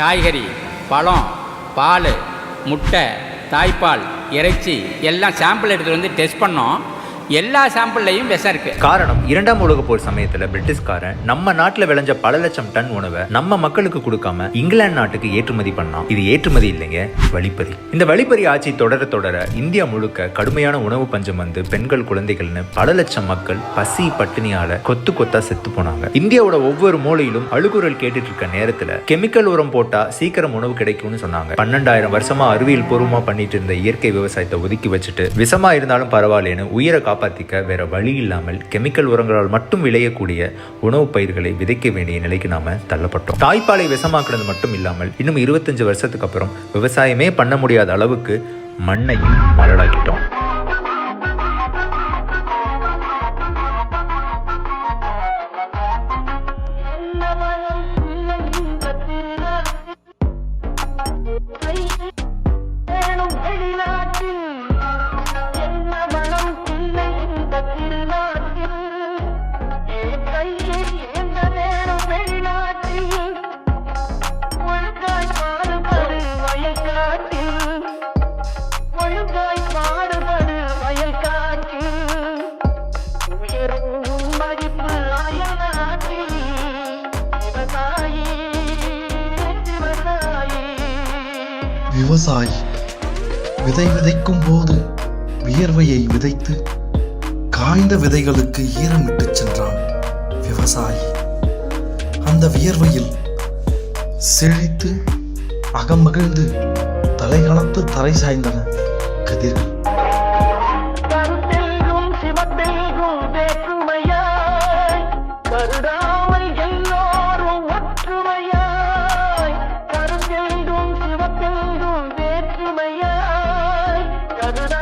காய்கறி பழம் பால் முட்டை தாய்ப்பால் இறைச்சி எல்லாம் சாம்பிள் எடுத்துகிட்டு வந்து டெஸ்ட் பண்ணோம். எல்லா சாம்பிள்லையும் விஷம் இருக்கு. காரணம் இரண்டாம் உலக போர் சமயத்துல பிரிட்டிஷ்காரன் நம்ம நாட்டுல விளைஞ்ச பல லட்சம் டன் உணவை நம்ம மக்களுக்கு கொடுக்காம இங்கிலாந்து நாட்டுக்கு ஏற்றுமதி பண்ணான். இது ஏற்றுமதி இல்லைங்க வழிப்பறி. இந்த வழிப்பறி ஆட்சி தொடர தொடர இந்தியா முழுக்க கடுமையான உணவு பஞ்சம் வந்து பெண்கள் குழந்தைகள்னு பல லட்சம் மக்கள் பசி பட்டினியால கொத்து கொத்தா செத்து போனாங்க. இந்தியாவோட ஒவ்வொரு மூலையிலும் அழுகுரல் கேட்டுட்டு இருக்க நேரத்துல கெமிக்கல் உரம் போட்டா சீக்கிரம் உணவு கிடைக்கும்னு சொன்னாங்க. பன்னெண்டாயிரம் வருஷமா அறிவியல் பூர்வமா பண்ணிட்டு இருந்த இயற்கை விவசாயத்தை ஒதுக்கி வச்சுட்டு விஷமா இருந்தாலும் பரவாயில்லன்னு உயிரை காப்பாற்றிக்க வேற வழி இல்லாமல் கெமிக்கல் உரங்களால் மட்டும் விளையக்கூடிய உணவுப் பயிர்களை விதைக்க வேண்டிய நிலைக்கு நாம தள்ளப்பட்டோம் தாய்ப்பாலை விஷமாக்குனது மட்டும் இல்லாமல் இன்னும் இருபத்தஞ்சு வருஷத்துக்கு அப்புறம் விவசாயமே பண்ண முடியாத அளவுக்கு மண்ணையும் மலடாக்கிட்டோம் Bye. விவசாயி விதை விதைக்கும் போது வியர்வையை விதைத்து காய்ந்த விதைகளுக்கு ஈரமிட்டு சென்றான் விவசாயி. அந்த வியர்வையில் செழித்து அகமகிழ்ந்து தலைகணத்து தலை சாய்ந்தன கதிர்கள். da da da.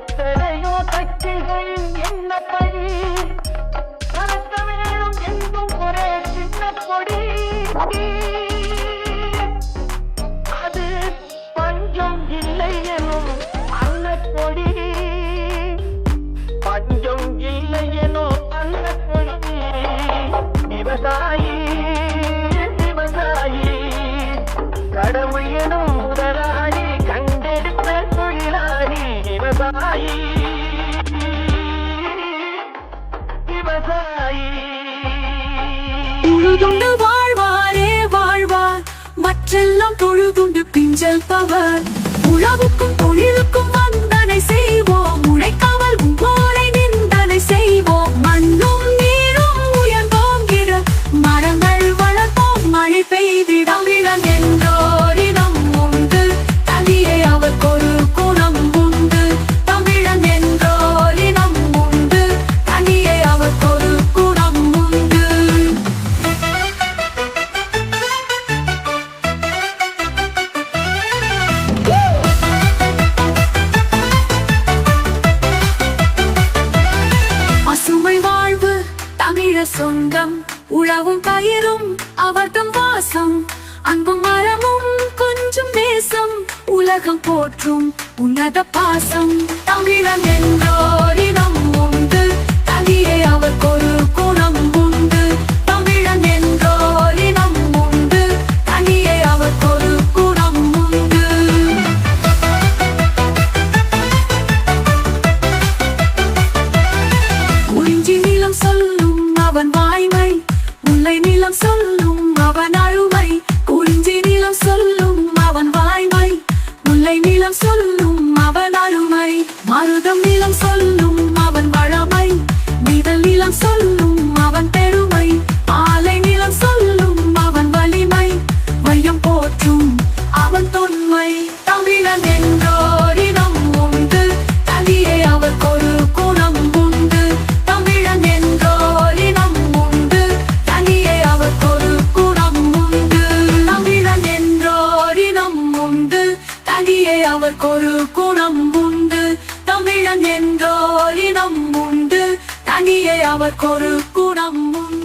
எத்தனையோ கட்சிகளின் என்ன பழி பறக்க வேணும் என்றும் ஒரே சின்ன கொடி. அது பஞ்சம் இல்லை எனும் அன்னக்கொடி பஞ்சம் இல்லை எனும் எனோ அன்னக்கொடி விவசாயி விவசாயி கடவுள் எனும் விவசாயி உழுதுண்டு வாழ்வாரே வாழ்வார். மற்றெல்லாம் தொழுதுண்டு பிஞ்சல் பவர். உழவுக்கும் தொழிலுக்கும் வந்தனை சொந்தம் உழவும் பயிரும் அவர்தம் வாசம். அன்பும் மரமும் கொஞ்சம் நேசம். உலகம் போற்றும் உன்னத பாசம். தமிழன் என்றோரிடம் உண்டு தனியே அவர் குணம் அமிர்தம் நிலம் சொல்லும் அவன் வழமை நிதல் நிலம் சொல்லும் அவன் பெருமை. ஆலை நிலம் சொல்லும் அவன் வலிமை. வையம் போற்றும் அவன் தொன்மை. தமிழன் என்றோரிடம் உண்டு. தனியே அவர் ஒரு குணம் உண்டு. தமிழன் என்றோரிடம் உண்டு. தனியே அவர் ஒரு குணம் உண்டு. தமிழன் வீரன் என்றோரினம் உண்டு. தனியே அவர் ஒரு உண்டு.